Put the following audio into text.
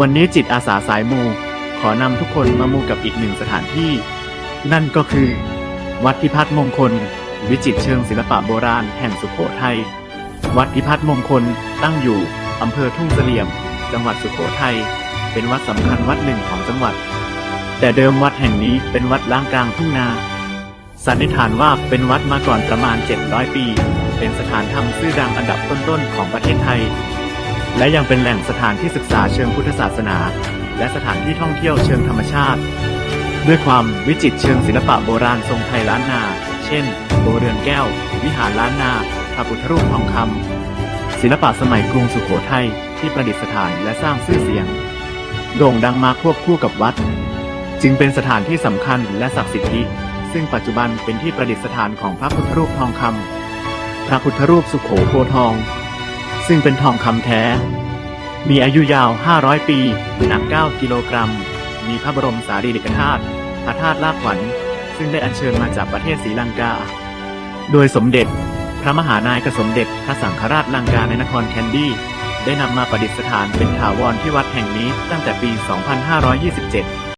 วันนี้จิตอาสาสายมู ขอนำทุกคนมามูกับอีกหนึ่งสถานที่ นั่นก็คือ วัดพิพัฒน์มงคล วิจิตรเชิงศิลปะโบราณแห่งสุโขทัย วัดพิพัฒน์มงคลตั้งอยู่อำเภอทุ่งเสลี่ยม จังหวัดสุโขทัย เป็นวัดสำคัญวัดหนึ่งของจังหวัด แต่เดิมวัดแห่งนี้เป็นวัดล้างกลางทุ่งนา สันนิษฐานว่าเป็นวัดมาก่อนประมาณ 700 ปี เป็นสถานธรรมชื่อดังอันดับต้นๆของประเทศไทย และยังเป็นแหล่งสถานที่ศึกษาเชิงพุทธศาสนา และสถานที่ท่องเที่ยวเชิงธรรมชาติ ด้วยความวิจิตรเชิงศิลปะโบราณทรงไทยล้านนา เช่น โบเรือนแก้ว วิหารล้านนาพระพุทธรูปทองคำศิลปะสมัยกรุงสุโขทัยที่ประดิษฐานและสร้างชื่อเสียง โด่งดังมาควบคู่กับวัด จึงเป็นสถานที่สำคัญและศักดิ์สิทธิ์ซึ่งปัจจุบันเป็นที่ประดิษฐานของพระพุทธรูปทองคำพระพุทธรูปสุโขโพทอง ซึ่งเป็นทองคำแท้ มีอายุยาว 500 ปี หนัก 9 กิโลกรัม มีพระบรมสารีริกธาตุพระธาตุลาบขวัญ ซึ่งได้อัญเชิญมาจากประเทศศรีลังกา โดยสมเด็จ พระมหานายกสมเด็จพระสังฆราชลังกาในนครแคนดี้ ได้นำมาประดิษฐานเป็นถาวรที่วัดแห่งนี้ตั้งแต่ปี 2527